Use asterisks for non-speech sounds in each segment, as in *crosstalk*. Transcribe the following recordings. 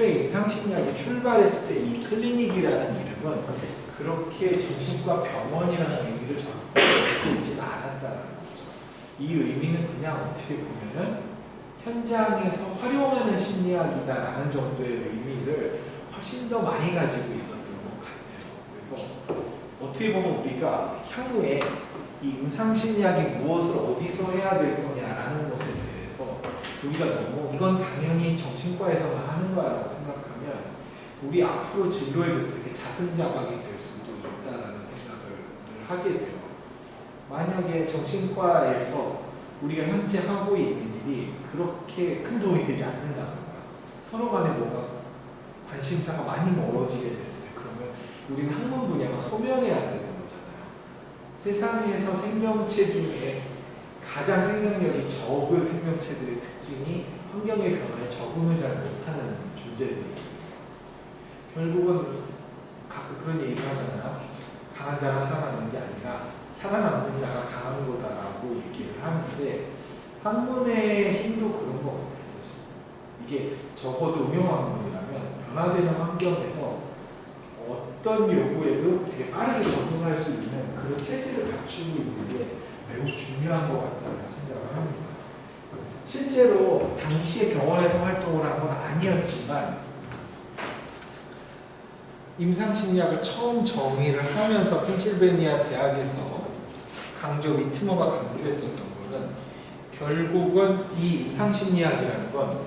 애초에 임상심리학이 출발했을 때 이 클리닉이라는 이름은 그렇게 정신과 병원이라는 의미를 전혀 있지는 않았다는 거죠. 이 의미는 그냥 어떻게 보면은 현장에서 활용하는 심리학이다라는 정도의 의미를 훨씬 더 많이 가지고 있었던 것 같아요. 그래서 어떻게 보면 우리가 향후에 이 임상심리학이 무엇을 어디서 해야 될 거냐라는 것에 대해서 우리가 너무 이건 당연히 정신과에서만 거라고 생각하면 우리 앞으로 진로에 대해서 되게 자승자박이 될 수도 있다라는 생각을 하게 돼요. 만약에 정신과에서 우리가 현재 하고 있는 일이 그렇게 큰 도움이 되지 않는다던가 서로 간에 뭔가 관심사가 많이 멀어지게 됐을 때 그러면 우리는 학문 분야가 소멸해야 되는 거잖아요. 세상에서 생명체 중에 가장 생명력이 적은 생명체들의 특징이 환경의 변화에 적응을 잘 못하는 존재들이거든요. 결국은 가끔 그런 얘기를 하잖아요. 강한 자가 살아남는 게 아니라 살아남는 자가 강한 거다라고 얘기를 하는데 학문의 힘도 그런 것 같아요. 이게 적어도 응용학문이라면 변화되는 환경에서 어떤 요구에도 되게 빠르게 적응할 수 있는 그런 체질을 갖추고 있는 게 매우 중요한 것 같다는 생각을 합니다. 실제로 당시에 병원에서 활동을 한 건 아니었지만 임상심리학을 처음 정의를 하면서 펜실베니아 대학에서 강조 위트머가 강조했었던 거는 결국은 이 임상심리학이라는 건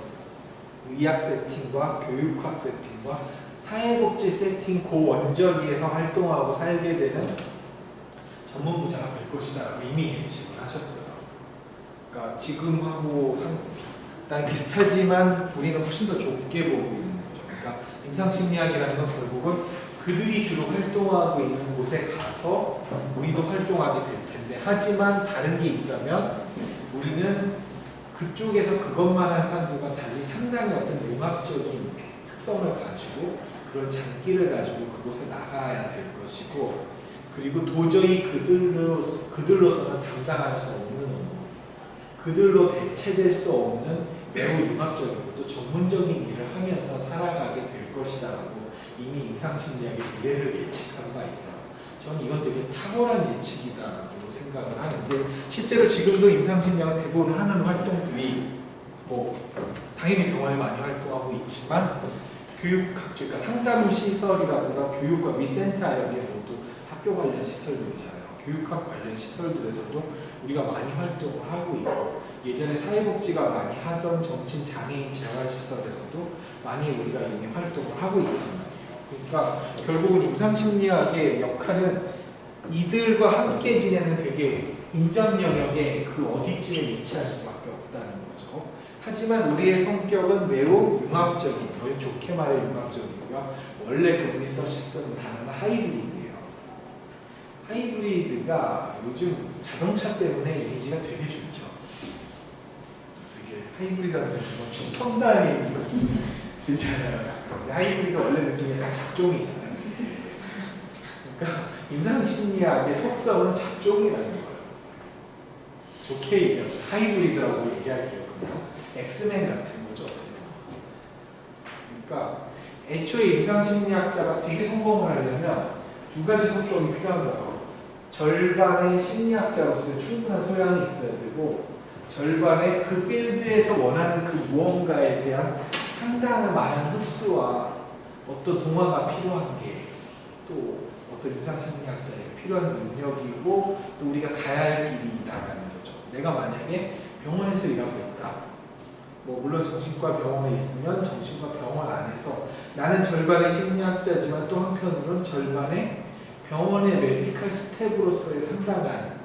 의학 세팅과 교육학 세팅과 사회복지 세팅 그 원저기에서 활동하고 살게 되는 전문 분야가 될 것이다 이미 예측을 하셨어요. 그러니까 지금하고 상당히 비슷하지만 우리는 훨씬 더 좁게 보고 있는 거죠. 그러니까 임상심리학이라는 건 결국은 그들이 주로 활동하고 있는 곳에 가서 우리도 활동하게 될 텐데 하지만 다른 게 있다면 우리는 그쪽에서 그것만 한 사람들과 달리 상당히 어떤 융합적인 특성을 가지고 그런 장기를 가지고 그곳에 나가야 될 것이고 그리고 도저히 그들로 그들로서는 담당할 수 없는 그들로 대체될 수 없는 매우 융합적이고 또 전문적인 일을 하면서 살아가게 될 것이다라고 이미 임상심리학의 미래를 예측한 바 있어요. 저는 이건 되게 탁월한 예측이다라고 생각을 하는데 실제로 지금도 임상심리학은 대부분 하는 활동들이 뭐 당연히 병원에 많이 활동하고 있지만 교육학 그러니까 상담 시설이라든가 교육과 위센터 이런 게 학교 관련 시설들이잖아요. 교육학 관련 시설들에서도 우리가 많이 활동을 하고 있고 예전에 사회복지가 많이 하던 정신 장애인 재활시설에서도 많이 우리가 이미 활동을 하고 있단 말이에요. 그러니까 결국은 임상심리학의 역할은 이들과 함께 지내는 되게 인정 영역의 그 어디쯤에 위치할 수밖에 없다는 거죠. 하지만 우리의 성격은 매우 융합적인, 더 좋게 말해 융합적이고요. 원래 그분이 써주셨던 단어는 하이브리드예요. 하이브리드가 요즘 자동차 때문에 이미지가 되게 좋죠. 되게 하이브리드라는 좀 첨단이 들잖아요. 하이브리드 원래 느낌이 약간 잡종이잖아요. 그러니까 임상심리학의 속성은 잡종이라는 거예요. 좋게 얘기하면 하이브리드라고 얘기할게요. 엑스맨 같은 거죠. 그러니까 애초에 임상심리학자가 되게 성공을 하려면 두 가지 성격이 필요한다고. 절반의 심리학자로서의 충분한 소양이 있어야 되고 절반의 그 필드에서 원하는 그 무언가에 대한 상당한 많은 흡수와 어떤 동화가 필요한 게 또 어떤 임상심리학자에게 필요한 능력이고 또 우리가 가야 할 길이다라는 거죠. 내가 만약에 병원에서 일하고 있다. 뭐 물론 정신과 병원에 있으면 정신과 병원 안에서 나는 절반의 심리학자지만 또 한편으로는 절반의 병원의 메디컬 스텝으로서의 상당한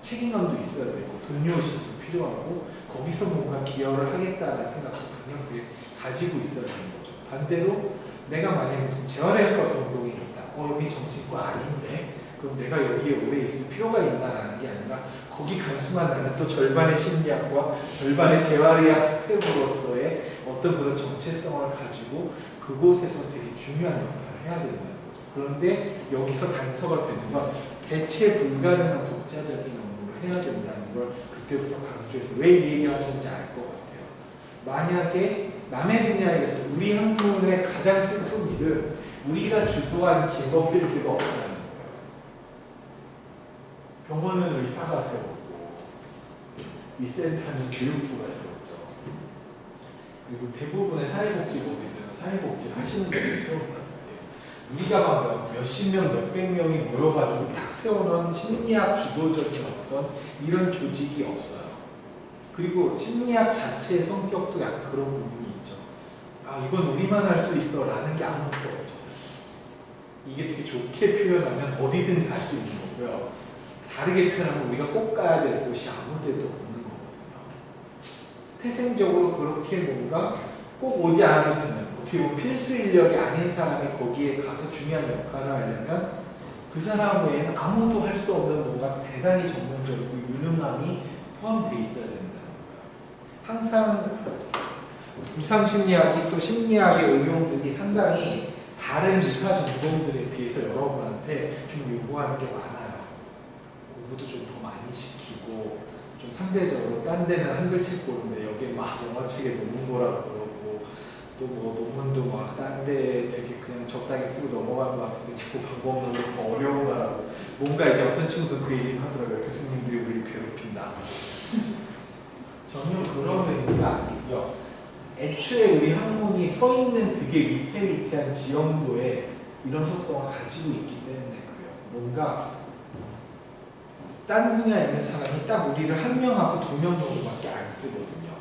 책임감도 있어야 되고 동료의식도 필요하고 거기서 뭔가 기여를 하겠다는 생각도 분명히 가지고 있어야 되는 거죠. 반대로 내가 만약에 무슨 재활의학과 병동에 있다. 어 여기 정신과 아닌데 그럼 내가 여기에 오래 있을 필요가 있나라는 게 아니라 거기 간 순간 나는 또 절반의 심리학과 절반의 재활의학 스텝으로서의 어떤 그런 정체성을 가지고 그곳에서 되게 중요한 역할을 해야 거죠. 그런데 여기서 단서가 되는 건 대체 불가능한 독자적인 업무를 해야 된다는 걸 그때부터 강조해서 왜 이 얘기 하셨는지 알 것 같아요. 만약에 남의 분야에서 우리 학문의 가장 슬픈 일은 우리가 주도한 직업 필드가 없다는 거예요. 병원은 의사가 세웠고 위센터는 교육부가 세웠죠. 그리고 대부분의 사회복지법에서는 사회복지 하시는 세웠단 말이에요. 우리가 막 몇십 명, 몇백 명이 모여가지고 딱 세워놓은 심리학 주도적인 어떤 이런 조직이 없어요. 그리고 심리학 자체의 성격도 약간 그런 부분이 있죠. 아, 이건 우리만 할 수 있어 라는 게 아무것도 없죠. 이게 되게 좋게 표현하면 어디든 갈 수 있는 거고요. 다르게 표현하면 우리가 꼭 가야 될 곳이 아무 데도 없는 거거든요. 태생적으로 그렇게 뭔가 꼭 오지 않아도 되는, 어떻게 보면 필수 인력이 아닌 사람이 거기에 가서 중요한 역할을 하려면 그 사람 외에는 아무도 할 수 없는 뭔가 대단히 전문적이고 유능함이 포함되어 있어야 거예요. 항상 유상 심리학이 또 심리학의 응용들이 상당히 다른 유사 전공들에 비해서 여러분한테 좀 요구하는 게 많아요. 공부도 좀 더 많이 시키고 좀 상대적으로 딴 데는 한글책 보는데 여기 막 영어책에 논문 보라 그러고 또뭐 논문도 막 딴 데 되게 그냥 적당히 쓰고 넘어가는 것 같은데 자꾸 방법 논문 더 어려운 거라고 뭔가 이제 어떤 친구들 그 얘기 하더라고요. 교수님들이 우리 괴롭힌다. *laughs* 전혀 그런 의미가 아니고요. 애초에 우리 학문이 서 있는 되게 위태위태한 지형도에 이런 속성을 가지고 있기 때문에 그래요. 뭔가 딴 분야에 있는 사람이 딱 우리를 한 명하고 두 명 정도밖에 안 쓰거든요.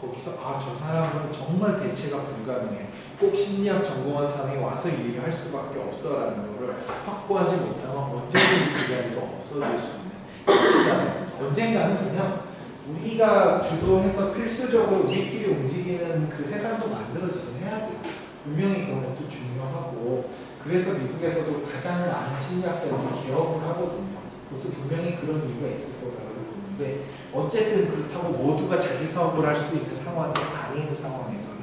거기서 아 저 사람은 정말 대체가 불가능해. 꼭 심리학 전공한 사람이 와서 이 얘기를 할 수밖에 없어라는 거를 확보하지 못하면 언제든지 그 자리가 없어질 수 있는 시간. 언젠가는 그냥 우리가 주도해서 필수적으로 우리끼리 움직이는 그 세상도 만들어지긴 해야 돼요. 분명히 그런 것도 중요하고 그래서 미국에서도 가장 많은 심리학자들이 개업을 하거든요. 그것도 분명히 그런 이유가 있을 거라고 보는데 어쨌든 그렇다고 모두가 자기 사업을 할 수 있는 상황이 아닌 상황에서는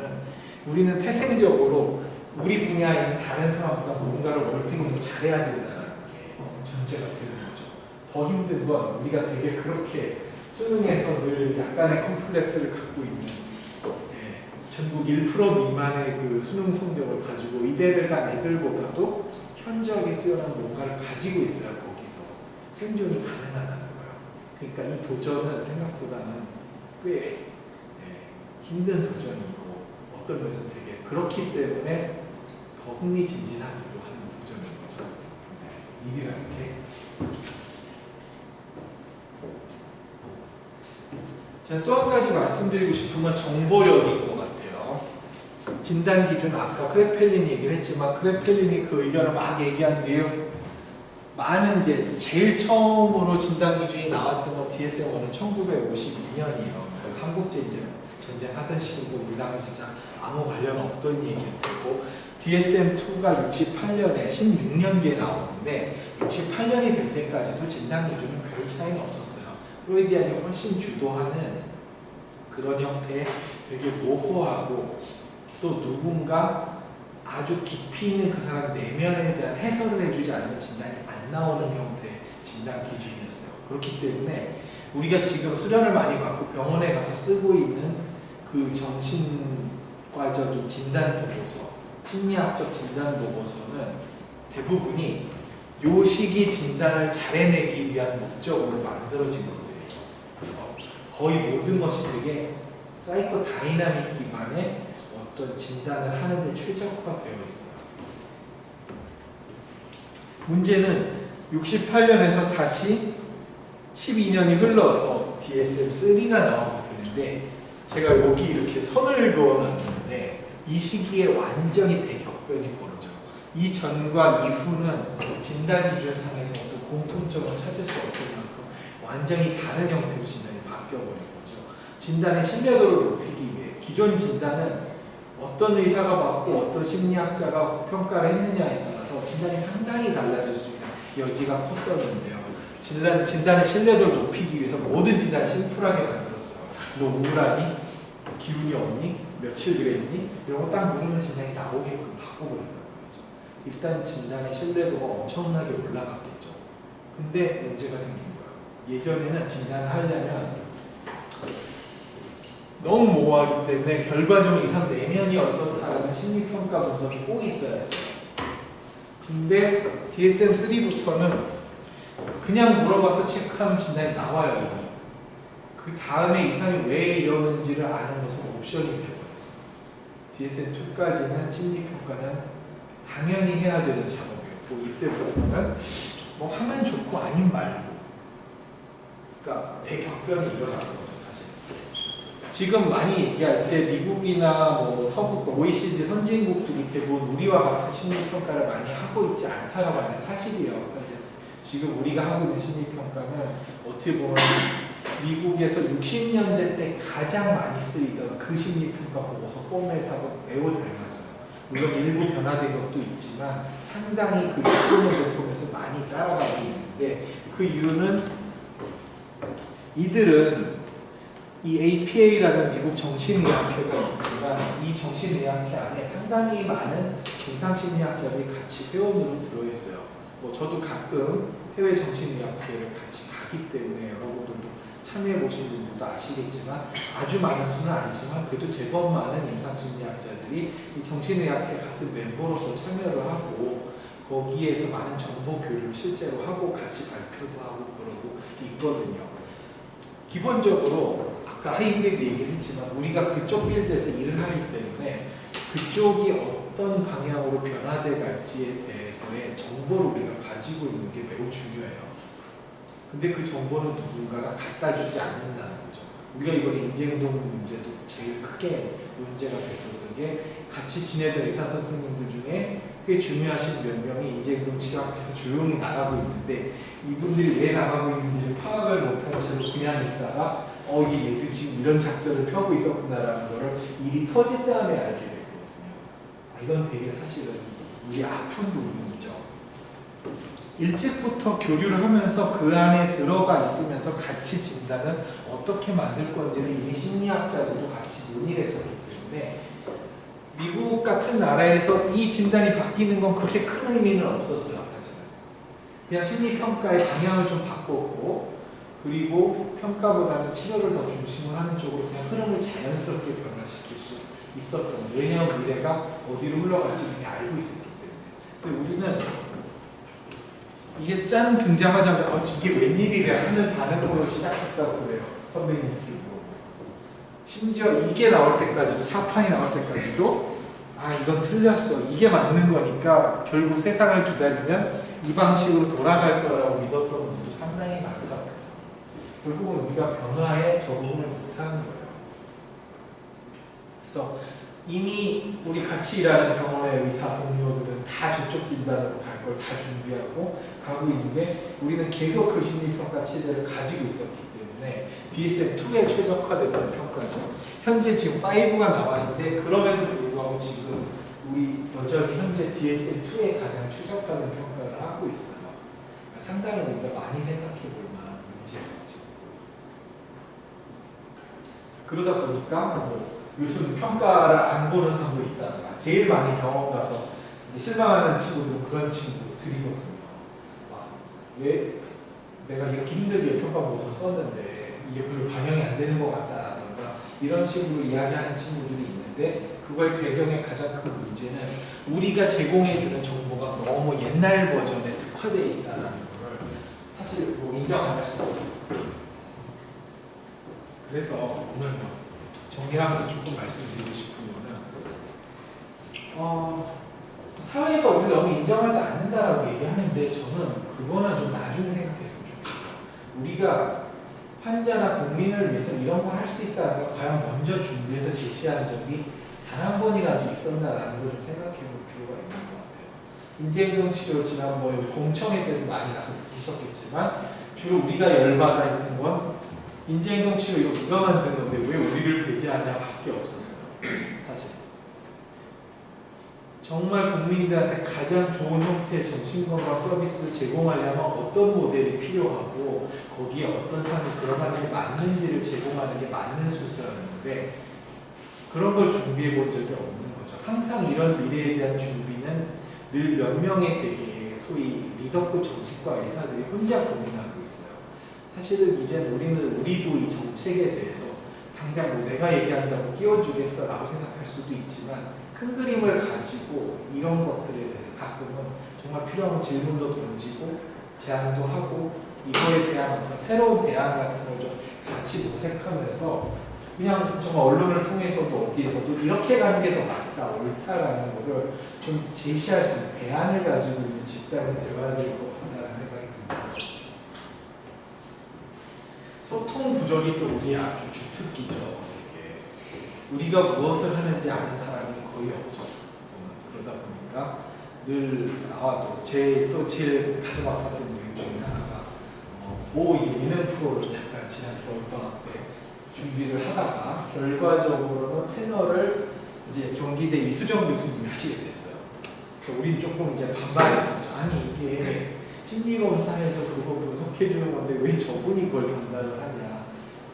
우리는 태생적으로 우리 분야에 있는 다른 사람보다 뭔가를 월등히 더 잘해야 된다는 게 전제가 되는 거죠. 더 힘든 건 우리가 되게 그렇게 수능에서 늘 약간의 컴플렉스를 갖고 있는 예, 전국 1% 미만의 그 수능 성적을 가지고 의대를 간 애들보다도 현저하게 뛰어난 뭔가를 가지고 있어요 거기서 생존이 가능하다는 거예요. 그러니까 이 도전은 생각보다는 꽤 예, 힘든 도전이고 어떤 면에서 되게 그렇기 때문에 더 흥미진진하기도 하는 도전인 거죠. 네, 일이라는 게. 제가 또 한 가지 말씀드리고 싶은 건 정보력인 것 같아요. 진단 기준 아까 크레펠린 얘기를 했지만 크레펠린이 그 의견을 막 얘기한 뒤에 많은 이제 제일 처음으로 진단 기준이 나왔던 건 DSM-1은 1952년이에요. 한국 전쟁 전쟁 하던 시기고 우리랑 진짜 아무 관련 없던 얘기였고 DSM-2가 68년에 16년 뒤에 나오는데 68년이 될 때까지도 진단 기준은 별 차이는 없었어요. 프로이디안이 훨씬 주도하는 그런 형태의 되게 모호하고 또 누군가 아주 깊이 있는 그 사람 내면에 대한 해설을 해주지 않으면 진단이 안 나오는 형태의 진단 기준이었어요. 그렇기 때문에 우리가 지금 수련을 많이 받고 병원에 가서 쓰고 있는 그 정신과적인 진단 보고서, 심리학적 진단 보고서는 대부분이 요 시기 진단을 잘 해내기 위한 목적으로 만들어진 것들이에요. 그래서 거의 모든 것이 되게 사이코 다이나믹 기반의 어떤 진단을 하는데 최적화되어 있어요. 문제는 68년에서 다시 12년이 흘러서 DSM-3가 나오게 되는데 제가 여기 이렇게 선을 그어놨는데 이 시기에 완전히 대격변이 벌어져요. 이 전과 이후는 진단 기준상에서 어떤 공통점을 찾을 수 없을 만큼 완전히 다른 형태로 진단이 바뀌어버린 거죠. 진단의 신뢰도를 높이기 위해 기존 진단은 어떤 의사가 받고 어떤 심리학자가 평가를 했느냐에 따라서 진단이 상당히 달라질 수 있는 여지가 컸었는데요. 진단, 진단의 신뢰도를 높이기 위해서 모든 진단을 심플하게 만들었어요. 너 우울하니? 기운이 없니? 며칠 그랬니? 이런 거 딱 물으면 진단이 나오게끔 바꿔버린다는 거죠. 일단 진단의 신뢰도가 엄청나게 올라갔겠죠. 근데 문제가 생긴 거예요. 예전에는 진단을 하려면 너무 모호하기 때문에 결과적으로 이상 내면이 어떻다는 심리평가 분석이 꼭 있어야 했어요. 근데 DSM-3부터는 그냥 물어봐서 체크하면 진단이 나와요. 그 다음에 이 사람이 왜 이러는지를 아는 것은 옵션이 되어버렸어요. DSM-2까지는 심리평가는 당연히 해야 되는 작업이었고 이때부터는 뭐 하면 좋고 아닌 말고 그러니까 대격변이 사실. 지금 많이 얘기할 때 미국이나 뭐 서구 OECD 선진국들이 대부분 우리와 같은 심리평가를 많이 하고 있지 않다라고 하는 사실이에요. 사실 지금 우리가 하고 있는 심리평가는 어떻게 보면 미국에서 60년대 때 가장 많이 쓰이던 그 심리평가 보고서 포맷하고 매우 닮았어요. 물론 일부 변화된 것도 있지만 상당히 그 60년대 포맷을 많이 따라가고 있는데 그 이유는 이들은 이 APA라는 미국 정신의학회가 있지만 이 정신의학회 안에 상당히 많은 임상심리학자들이 같이 회원으로 들어있어요. 뭐 저도 가끔 해외 정신의학회를 같이 가기 때문에 여러분들도 참여해 보신 분들도 아시겠지만 아주 많은 수는 아니지만 그래도 제법 많은 임상심리학자들이 이 정신의학회 같은 멤버로서 참여를 하고 거기에서 많은 정보 교류를 실제로 하고 같이 발표도 하고 그러고 있거든요. 기본적으로 아까 하이브리드 얘기했지만 우리가 그쪽 필드에서 일을 하기 때문에 그쪽이 어떤 방향으로 변화돼 갈지에 대해서의 정보를 우리가 가지고 있는 게 매우 중요해요. 근데 그 정보는 누군가가 갖다 주지 않는다는 거죠. 우리가 이번에 인재운동 문제도 제일 크게 문제가 됐었던 게 같이 지내던 의사 선생님들 중에 꽤 중요하신 몇 명이 인재운동 치료학회에서 조용히 나가고 있는데 이분들이 왜 나가고 있는지를 파악을 채로 그냥 있다가 어 이게 얘들 지금 이런 작전을 펴고 있었구나라는 거를 일이 터진 다음에 알게 됐거든요. 아, 이건 되게 사실은 우리 아픈 부분이죠. 일찍부터 교류를 하면서 그 안에 들어가 있으면서 같이 진단을 어떻게 만들 건지를 이미 심리학자들도 같이 논의를 했었기 때문에 미국 같은 나라에서 이 진단이 바뀌는 건 그렇게 큰 의미는 없었어요. 그냥 심리평가의 방향을 좀 바꿨고 그리고 평가보다는 치료를 더 중심을 하는 쪽으로 그냥 흐름을 자연스럽게 변화시킬 수 있었던. 왜냐하면 미래가 어디로 흘러갈지 이미 알고 있었기 때문에. 근데 우리는 이게 짠 등장하자마자 어, 이게 웬일이래 하는 반응으로 시작했다고 그래요. 선배님들이. 심지어 이게 나올 때까지도 사판이 나올 때까지도 아 이건 틀렸어 이게 맞는 거니까 결국 세상을 기다리면 이 방식으로 돌아갈 거라고 믿었던. 결국은 우리가 변화에 적응을 못하는 거예요. 그래서 이미 우리 같이 일하는 병원의 의사 동료들은 다 저쪽 진단으로 갈 걸 다 준비하고 가고 있는데 우리는 계속 그 심리평가 체제를 가지고 있었기 때문에 DSM-2에 최적화됐던 평가죠. 현재 지금 5가 나와 있는데 그럼에도 불구하고 지금 우리 여전히 현재 DSM-2에 가장 최적화된 평가를 하고 있어요. 그러니까 상당히 우리가 많이 생각해 볼만한 문제죠. 그러다 보니까 뭐 요즘 평가를 안 보는 사람도 있다더라. 제일 많이 병원 가서 이제 실망하는 친구들은 그런 친구들이거든요. 와, 왜 내가 이렇게 힘들게 평가 보고서 썼는데 이게 별로 반영이 안 되는 것 같다던가 이런 식으로 이야기하는 친구들이 있는데 그거의 배경의 가장 큰 문제는 우리가 제공해주는 정보가 너무 옛날 버전에 특화되어 있다는 걸 사실 뭐 인정 안할수 없어요. 그래서 오늘 뭐 정리하면서 조금 말씀드리고 싶은 거는 어, 사회가 우리를 너무 인정하지 않는다라고 얘기하는데 저는 그거는 좀 나중에 생각했으면 좋겠어요. 우리가 환자나 국민을 위해서 이런 걸 할 수 있다는 걸 과연 먼저 준비해서 제시하는 적이 단 한 번이라도 있었나라는 걸 좀 생각해 볼 필요가 있는 것 같아요. 인재경 치료 지난번에 공청회 때도 많이 가서 느끼셨겠지만 주로 우리가 열받아 했던 건 인재행동 치료 이거 누가 만든 건데 왜 우리를 배제하냐 밖에 없었어요. 사실. 정말 국민들한테 가장 좋은 형태의 정신건강 서비스를 제공하려면 어떤 모델이 필요하고 거기에 어떤 사람이 들어가는 게 맞는지를 제공하는 게 맞는 수술이었는데 그런 걸 준비해 본 적이 없는 거죠. 항상 이런 미래에 대한 준비는 늘 몇 명의 되게 소위 리더급 정치과 의사들이 혼자 고민하고. 사실은 이제 우리는 우리도 이 정책에 대해서 당장 뭐 내가 얘기한다고 끼워주겠어 라고 생각할 수도 있지만 큰 그림을 가지고 이런 것들에 대해서 가끔은 정말 필요한 질문도 던지고 제안도 하고 이거에 대한 어떤 새로운 대안 같은 걸 좀 같이 모색하면서 그냥 정말 언론을 통해서도 어디에서도 이렇게 가는 게 더 맞다, 옳다라는 거를 좀 제시할 수 있는 대안을 가지고 있는 집단이 되어야 될것 같다는 생각이 듭니다. 소통 부족이 또 우리 아주 주특기죠. 이게 우리가 무엇을 하는지 아는 사람이 거의 없죠. 그러다 보니까 늘 나와도 제또 제일 가슴 아팠던 이유 중에 하나가 어, 뭐 이제 예능 프로를 잠깐 지난 겨울방학 때 준비를 하다가 결과적으로는 패널을 이제 경기대 이수정 교수님이 하시게 됐어요. 그래서 우리 조금 이제 반발했었죠. 아니 이게 심리검사에서 그거 분석해 주는 건데 왜 저분이 그걸 담당을 하냐.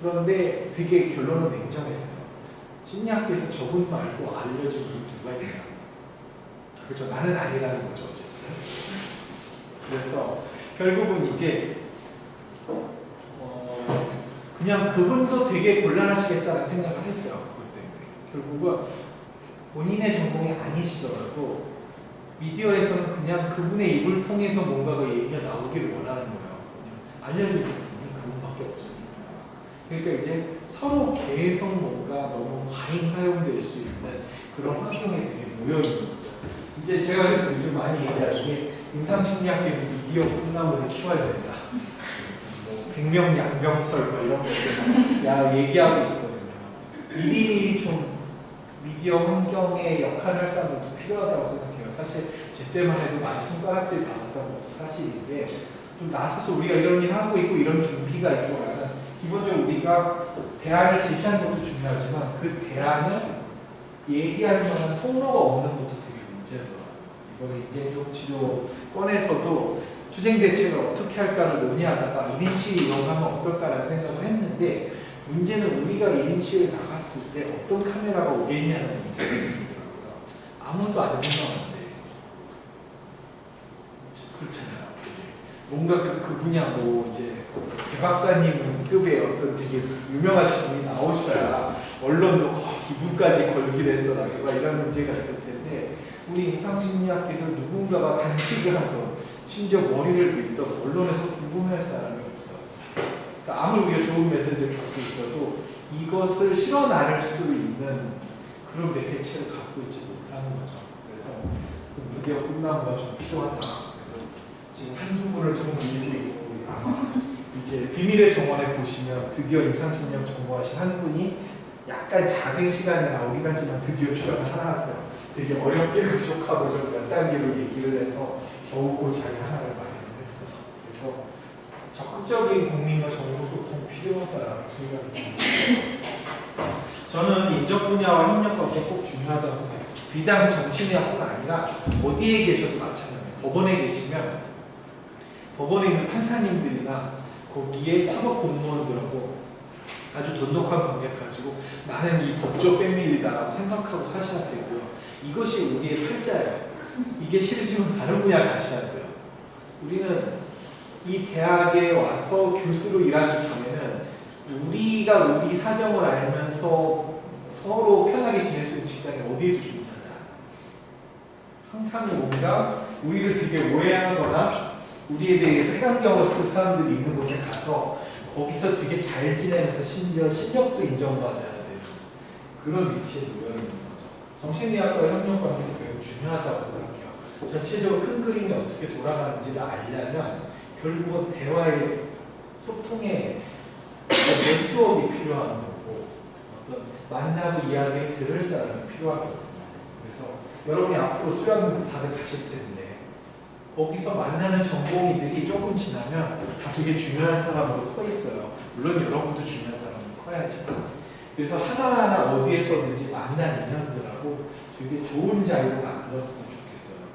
그런데 되게 결론은 냉정했어요. 심리학계에서 저분 말고 알려준 분이 누가 있냐. 그렇죠. 나는 아니라는 거죠. 어쨌든. 그래서 결국은 이제 어, 그냥 그분도 되게 곤란하시겠다는 생각을 했어요. 그것 때문에. 결국은 본인의 전공이 아니시더라도 미디어에서는 그냥 그분의 입을 통해서 뭔가 그 얘기가 나오기를 원하는 거예요. 분이 그분밖에 없으니까. 그러니까 이제 서로 계속 뭔가 너무 과잉 사용될 수 있는 그런 환경에 되게 모여 있는 거죠. 이제 제가 그래서 요즘 많이 얘기하는 게 임상심리학계 미디어 꿈나무를 키워야 된다. 뭐 백명 양병설 뭐 이런 것들 야 얘기하고 있거든요. 미리미리 좀 미디어 환경에 역할을 할 사람도 필요하다고 생각해요. 사실 제 때만 해도 많이 손가락질 받았던 것도 사실인데 좀 나서서 우리가 이런 일 하고 있고 이런 준비가 있고 하는 기본적으로 우리가 대안을 제시하는 것도 중요하지만 그 대안을 얘기할 만한 통로가 없는 것도 되게 문제더라고요. 이번에 인재적 치료 꺼내서도 투쟁 대책을 어떻게 할까를 논의하다가 1인 시위 이런 거 하면 어떨까라는 생각을 했는데 문제는 우리가 1인 시위에 나갔을 때 어떤 카메라가 오겠냐는 문제가 생기더라고요. 아무도 안 생각하는데 그렇잖아요. 뭔가 그래도 그뭐 이제 개 박사님 급의 어떤 되게 유명하신 분이 나오셔야 언론도 아, 기분까지 걸기로 했어라든가 이런 문제가 있을 텐데 우리 임상심리학에서 누군가가 단식을 하던 심지어 머리를 밀던 언론에서 궁금해할 사람이 없어요. 그러니까 아무리 우리가 좋은 메시지를 갖고 있어도 이것을 실어 나를 수 있는 그런 매개체를 갖고 있지 못하는 거죠. 그래서 그 미디어 꿈나무가 좀 필요하다. 분을 좀 밀고 있고 아마 이제 비밀의 정원에 보시면 드디어 임상심리학 전공하신 한 분이 약간 작은 시간에 나오긴 하지만 드디어 출연을 하나 하세요. 되게 어렵게 *laughs* 부족하고 좀몇 단계로 얘기를 해서 겨우고 자기 하나를 마련을 했어요. 그래서 적극적인 국민과 정보 소통 필요하다라고 생각이 듭니다. 저는 인적 분야와 협력 관계 꼭 중요하다고 생각해요. 비단 정치인뿐 아니라 어디에 계셔도 마찬가지예요. 법원에 계시면 법원에 있는 판사님들이나 거기에 사법 공무원들하고 아주 돈독한 관계 가지고 나는 이 법조 패밀리다라고 생각하고 사셔야 되고요. 이것이 우리의 팔자예요. 이게 싫으시면 다른 분야 가셔야 돼요. 우리는 이 대학에 와서 교수로 일하기 전에는 우리가 우리 사정을 알면서 서로 편하게 지낼 수 있는 직장이 어디에도 존재하지 않아요. 항상 뭔가 우리를 되게 오해하거나 우리에 대해 색안경을 쓴 사람들이 있는 곳에 가서 거기서 되게 잘 지내면서 심지어 실력도 인정받아야 되는 그런 위치에 놓여 있는 거죠. 정신의학과 협력관계도 매우 중요하다고 생각해요. 전체적으로 큰 그림이 어떻게 돌아가는지를 알려면 결국은 대화의 소통의 네트워크가 필요한 거고 어떤 만나고 이야기를 들을 사람이 필요하거든요. 그래서 여러분이 앞으로 수련 다들 가실 텐데 거기서 만나는 전공의들이 조금 지나면 다 되게 중요한 사람으로 커 있어요. 물론 여러분도 중요한 사람으로 커야지만 그래서 하나하나 어디에서든지 만난 인연들하고 되게 좋은 자리로 만들었으면 좋겠어요.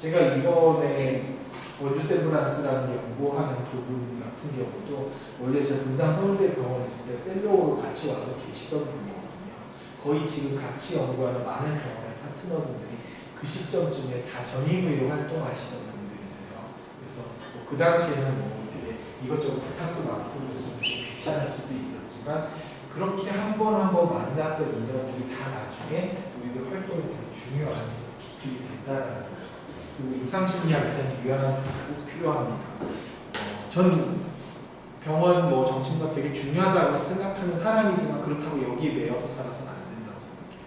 제가 이번에 월드세브란스라는 연구하는 부분 같은 경우도 원래 제가 분당 서울대 병원에 있을 때 펠로우로 같이 와서 계시던 분이거든요. 거의 지금 같이 연구하는 많은 병원의 파트너분들이 그 시점쯤에 다 전임의로 활동하시던 분들이세요. 뭐그 당시에는 뭐 되게 이것저것 부탁도 많고 그랬으면 좀 귀찮을 수도 있었지만 그렇게 한 번 한 번 만났던 인연들이 다 나중에 우리들 활동에 되게 중요한 기틀이 된다는 거. 그리고 임상심리학에 대한 유연한 꼭 필요합니다. 어, 전 병원 뭐 정신과 되게 중요하다고 생각하는 사람이지만 그렇다고 여기에 매여서 살아서는 안 된다고 생각해요.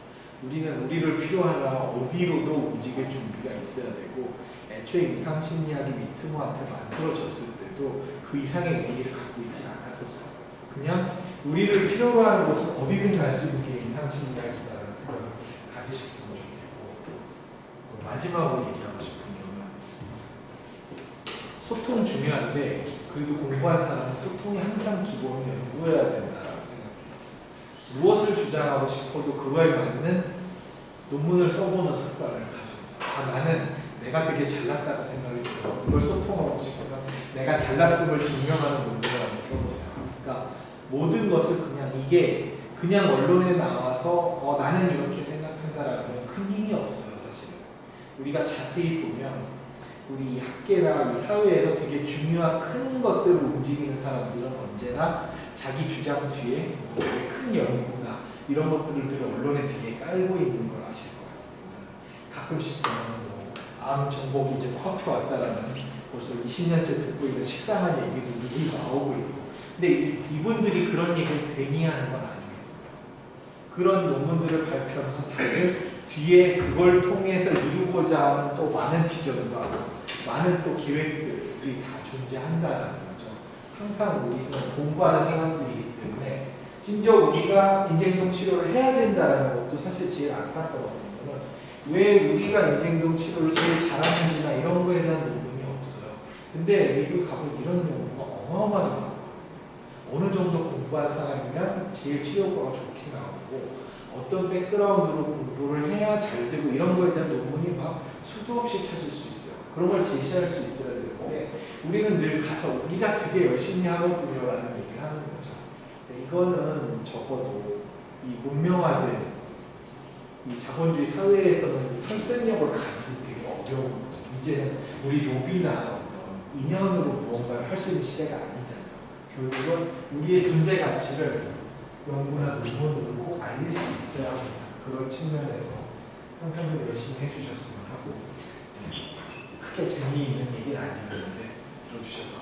우리는 우리를 필요하나 어디로도 움직일 준비가 있어야 되고 애초에 임상 심리학이 위트모한테 만들어졌을 때도 그 이상의 의미를 갖고 있지 않았었어요. 그냥 우리를 필요로 하는 곳은 어디든 갈 수 있는 게 임상 심리학이다라는 생각을 가지셨으면 좋겠고 그 마지막으로 얘기하고 싶은 점은 소통 중요한데 그래도 공부한 사람은 소통이 항상 기본이 연구해야 된다고 생각해요. 무엇을 주장하고 싶어도 그거에 맞는 논문을 써보는 습관을 가져보세요. 아, 나는 내가 되게 잘났다고 생각이 들어. 이걸 소통하고 싶으면 내가 잘났음을 증명하는 한번 써보세요. 그러니까 모든 것을 그냥 이게 그냥 언론에 나와서 어, 나는 이렇게 생각한다라는 큰 힘이 없어요, 사실은. 우리가 자세히 보면 우리 이 학계나 이 사회에서 되게 중요한 큰 것들을 움직이는 사람들은 언제나 자기 주장 뒤에 큰 연구나 이런 것들을 들 언론에 되게 깔고 있는 걸 아실 거예요. 가끔씩 보면 뭐암 정복이 이제 코앞에 왔다라는 벌써 20년째 듣고 있는 식상한 얘기들이 나오고 있고 근데 이- 이분들이 그런 얘기를 괜히 하는 건 아니거든요. 그런 논문들을 발표하면서 다들 뒤에 그걸 통해서 이루고자 하는 또 많은 비전과 많은 또 계획들이 다 존재한다는 거죠. 항상 우리는 공부하는 사람들이기 때문에 심지어 우리가 인쟁동 치료를 해야 된다는 것도 사실 제일 거는 왜 우리가 인쟁동 치료를 제일 잘하는지나 이런 거에 대한 논문이 없어요. 근데 미국 가보면 이런 연구가 나와요. 어느 정도 공부한 사람이면 제일 치료과가 좋게 나오고 어떤 백그라운드로 공부를 해야 잘 되고 이런 거에 대한 논문이 막 수도 없이 찾을 수 있어요. 그런 걸 제시할 수 있어야 되는데 우리는 늘 가서 우리가 되게 열심히 하거든요라는 얘기를 하는 거죠. 이거는 적어도 이 문명화된 이 자본주의 사회에서는 이 설득력을 가지기 되게 어려운 거죠. 이제는 우리 로비나 어떤 인연으로 무언가를 할 수 있는 시대가 아니잖아요. 결국은 우리의 존재 가치를 연구나 논문으로 꼭 알릴 수 있어야 합니다. 그런 측면에서 항상 늘 열심히 해주셨으면 하고 네. 크게 재미있는 얘기는 아니었는데 감사합니다.